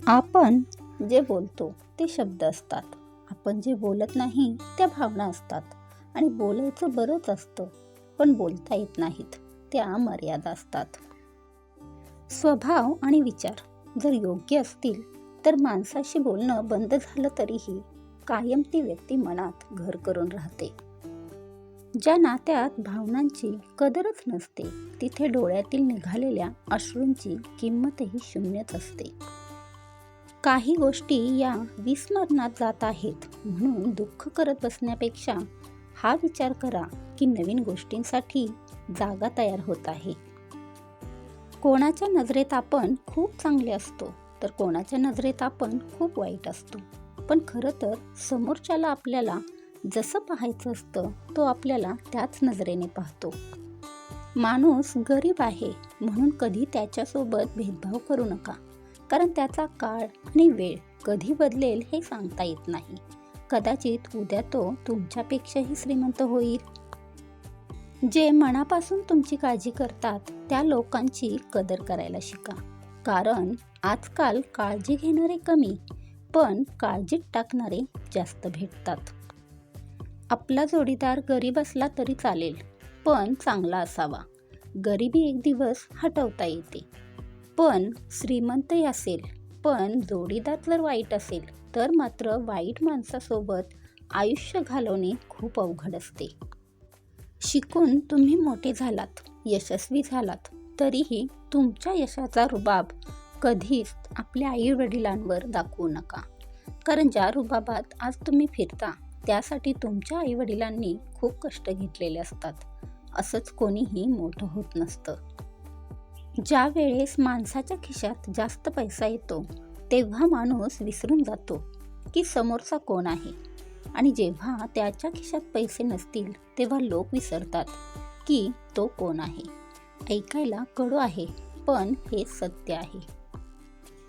आपण जे बोलतो ते शब्द असतात. आपण जे बोलत नाही त्या भावना असतात. आणि बोलायचं बरंच असतं पण बोलता येत नाहीत. त्या मर्यादा असतात. स्वभाव आणि विचार जर योग्य असतील तर माणसाशी बोलणं बंद झालं तरीही कायम ती व्यक्ती मनात घर करून राहते. ज्या नात्यात भावनांची कदरच नसते तिथे डोळ्यातील निघालेल्या अश्रूंची किंमतही शून्यच असते. काही गोष्टी या विस्मरणात जात आहेत. म्हणून दुःख करत बसण्यापेक्षा हा विचार करा की नवीन गोष्टींसाठी जागा तयार होत आहे. कोणाच्या नजरेत आपण खूप चांगले असतो तर कोणाच्या नजरेत आपण खूप वाईट असतो. पण खरं तर समोरच्याला आपल्याला जसं पाहायचं असतं तो आपल्याला त्याच नजरेने पाहतो. माणूस गरीब आहे म्हणून कधी त्याच्यासोबत भेदभाव करू नका. कारण त्याचा काळ आणि वेळ कधी बदलेल हे सांगता येत नाही. कदाचित उद्या तो तुमच्यापेक्षाही श्रीमंत होईल. जे मनापासून तुमची काळजी करतात त्या लोकांची कदर करायला शिका. कारण आजकाल काळजी घेणारे कमी पण काळजीत टाकणारे जास्त भेटतात. आपला जोडीदार गरीब असला तरी चालेल पण चांगला असावा. गरिबी एक दिवस हटवता येते. पण श्रीमंतही असेल पण जोडीदार जर वाईट असेल तर मात्र वाईट माणसासोबत आयुष्य घालवणे खूप अवघड असते. शिकून तुम्ही मोठे झालात यशस्वी झालात तरीही तुमच्या यशाचा रुबाब कधीच आपल्या आई वडिलांवर दाखवू नका. कारण ज्या रुबाबात आज तुम्ही फिरता त्यासाठी तुमच्या आईवडिलांनी खूप कष्ट घेतलेले असतात. असंच कोणीही मोठं होत नसतं. ज्या वेळेस माणसाच्या खिशात जास्त पैसा येतो तेव्हा माणूस विसरून जातो की समोरचा कोण आहे. आणि जेव्हा त्याच्या खिशात पैसे नसतील तेव्हा लोक विसरतात की तो कोण आहे. ऐकायला कडू आहे पण हे सत्य आहे.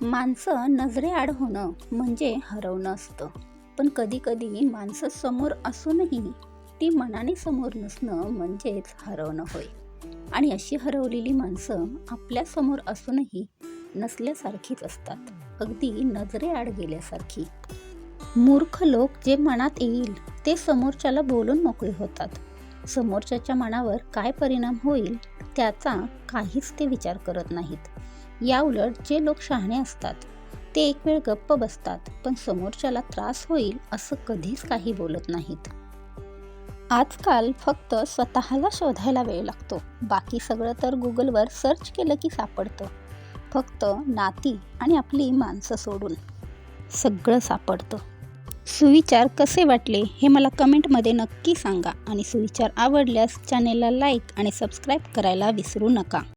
माणसं नजरेआड होणं म्हणजे हरवणं असतं. पण कधीकधी माणसं समोर असूनही ती मनाने समोर नसणं म्हणजेच हरवणं होय. आणि अशी हरवलेली माणसं आपल्यासमोर असूनही नसल्यासारखीच असतात. अगदी नजरेआड गेल्यासारखी. मूर्ख लोक जे मनात येईल ते समोरच्याला बोलून मोकळे होतात. समोरच्याच्या मनावर काय परिणाम होईल त्याचा काहीच ते विचार करत नाहीत. याउलट जे लोक शहाणे असतात ते एक वेळ गप्प बसतात पण समोरच्याला त्रास होईल असं कधीच काही बोलत नाहीत. आजकाल फक्त स्वतःला शोधायला वेळ लागतो. बाकी सगळं तर गुगलवर सर्च केलं की सापडतं. फक्त नाती आणि आपली माणसं सोडून सगळं सापडतं. सुविचार कसे वाटले हे मला कमेंटमध्ये नक्की सांगा आणि सुविचार आवडल्यास चॅनेलला लाईक आणि सबस्क्राईब करायला विसरू नका.